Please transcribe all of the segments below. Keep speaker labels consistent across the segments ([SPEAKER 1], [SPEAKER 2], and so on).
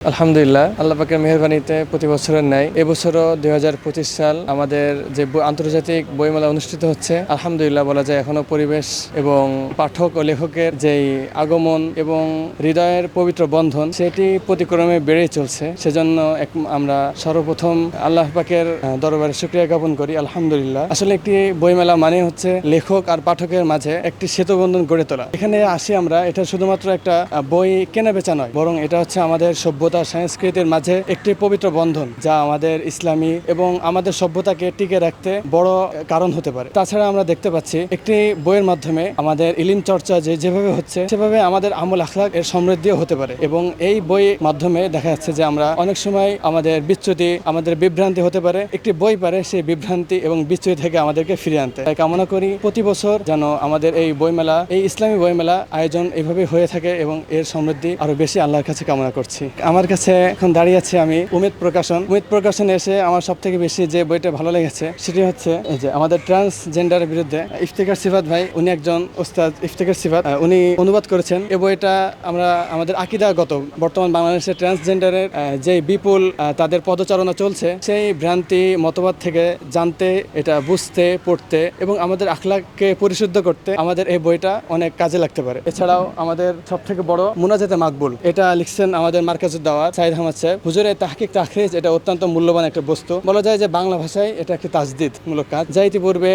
[SPEAKER 1] আলহামদুলিল্লাহ আল্লাহ পাকের মেহরবানিতে প্রতি বছরের ন্যায় এবছরও দুই হাজার পঁচিশ সাল আমাদের যে আন্তর্জাতিক বইমেলা অনুষ্ঠিত হচ্ছে আলহামদুলিল্লাহ বলা যায় এখনও পরিবেশ এবং পাঠক ও লেখকের যেই আগমন এবং হৃদয়ের পবিত্র বন্ধন সেটি প্রতিক্রমে বেড়েই চলছে। সেজন্য এক আমরা সর্বপ্রথম আল্লাহ পাকের আহ, দরবারে শুক্রিয়া জ্ঞাপন করি আলহামদুলিল্লাহ। আসলে একটি বইমেলা মানে হচ্ছে লেখক আর পাঠকের মাঝে একটি সেতুবন্ধন গড়ে তোলা। এখানে আসি আমরা এটা শুধুমাত্র একটা বই কেনা বেচা নয় বরং এটা হচ্ছে আমাদের সভ্যতা সংস্কৃতির মাঝে একটি পবিত্র বন্ধন যা আমাদের ইসলামী এবং আমাদের সভ্যতাকে টিকে রাখতে বড় কারণ হতে পারে। তাছাড়া আমরা দেখতে পাচ্ছি, একটি বইয়ের মাধ্যমে আমাদের ইলিম চর্চা যে যেভাবে হচ্ছে, সেভাবে আমাদের আমল আখলাক এর সমৃদ্ধিও হতে পারে এবং এই বই মাধ্যমে দেখা যাচ্ছে যে আমরা অনেক সময় আমাদের বিচ্যুতি, আমাদের বিভ্রান্তি হতে পারে। একটি বই পারে সেই বিভ্রান্তি এবং বিচ্যুতি থেকে আমাদেরকে ফিরিয়ে আনতে। তাই কামনা করি প্রতি বছর যেন আমাদের এই বইমেলা, এই ইসলামী বইমেলা আয়োজন এইভাবে হয়ে থাকে এবং এর সমৃদ্ধি আরও বেশি আল্লাহর কাছে কামনা করছি। আমার কাছে এখন দাঁড়িয়ে আছি আমি উমেদ প্রকাশন। উমেদ প্রকাশন এসে আমার সব থেকে বেশি যে বইটা ভালো লেগেছে, সেটি হচ্ছে এই যে আমাদের ট্রান্সজেন্ডারের বিরুদ্ধে ইফতেখার সিফাত ভাই, উনি একজন ওস্তাদ ইফতেখার সিফাত। উনি অনুবাদ করেছেন। এই বইটা আমরা আমাদের আকিদাগত, বর্তমান বাংলাদেশের ট্রান্সজেন্ডারের যে বিপুল তাদের পদচারণা চলছে, সেই ভ্রান্তি, মতবাদ থেকে জানতে, এটা বুঝতে, পড়তে এবং আমাদের আখলাককে পরিশুদ্ধ করতে আমাদের এই বইটা অনেক কাজে লাগতে পারে। এছাড়াও আমাদের সব থেকে বড় মুনাজাতে মাকবুল, এটা লিখছেন আমাদের মার্কাজুদ দাওয়াত সাইদ আহমদ সাহেব। হুজুরের তাহকিক তাখরিজ এটা অত্যন্ত মূল্যবান একটা বস্তু। বলা যায় যে বাংলা ভাষায় এটা একটি তাজদিদ মূলক কাজ। যা ইতিপূর্বে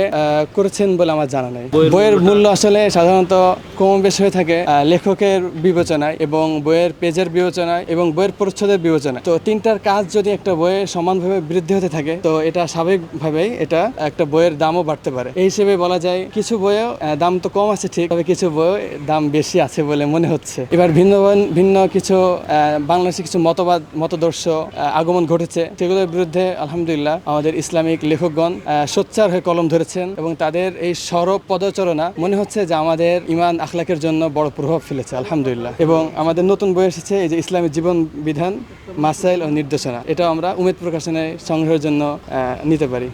[SPEAKER 1] করেছেন বলে আমার জানা নেই। বইয়ের মূল্য আসলে সাধারণত কম বেশ হয়ে থাকে লেখকের বিবেচনায় এবং বইয়ের পেজের বিবেচনায় এবং বইয়ের প্রচ্ছদের বিবেচনায়। তো তিনটার কাজ যদি একটা বইয়ে সমানভাবে বৃদ্ধি হতে থাকে তো এটা স্বাভাবিকভাবেই এটা একটা বইয়ের দামও বাড়তে পারে। এই হিসেবে বলা যায় কিছু বইয়েও দাম তো কম আছে ঠিক তবে কিছু বইয়ে দাম বেশি আছে বলে মনে হচ্ছে। এবার ভিন্ন ভিন্ন কিছু বাংলাদেশে কিছু মতবাদ, মতদর্শ আগমন ঘটেছে। সেগুলোর বিরুদ্ধে, আলহামদুলিল্লাহ, আমাদের ইসলামিক লেখকগণ সোচ্চার হয়ে কলম ধরেছেন এবং তাদের এই সরব পদচারণা মনে হচ্ছে যে আমাদের ইমান আখলাকের জন্য বড় প্রভাব ফেলেছে, আলহামদুলিল্লাহ। এবং আমাদের নতুন বই এসেছে, এই যে ইসলামী জীবন বিধান, মাসাইল ও নির্দেশনা। এটা আমরা উমেদ প্রকাশনে সংগ্রহের জন্য নিতে পারি।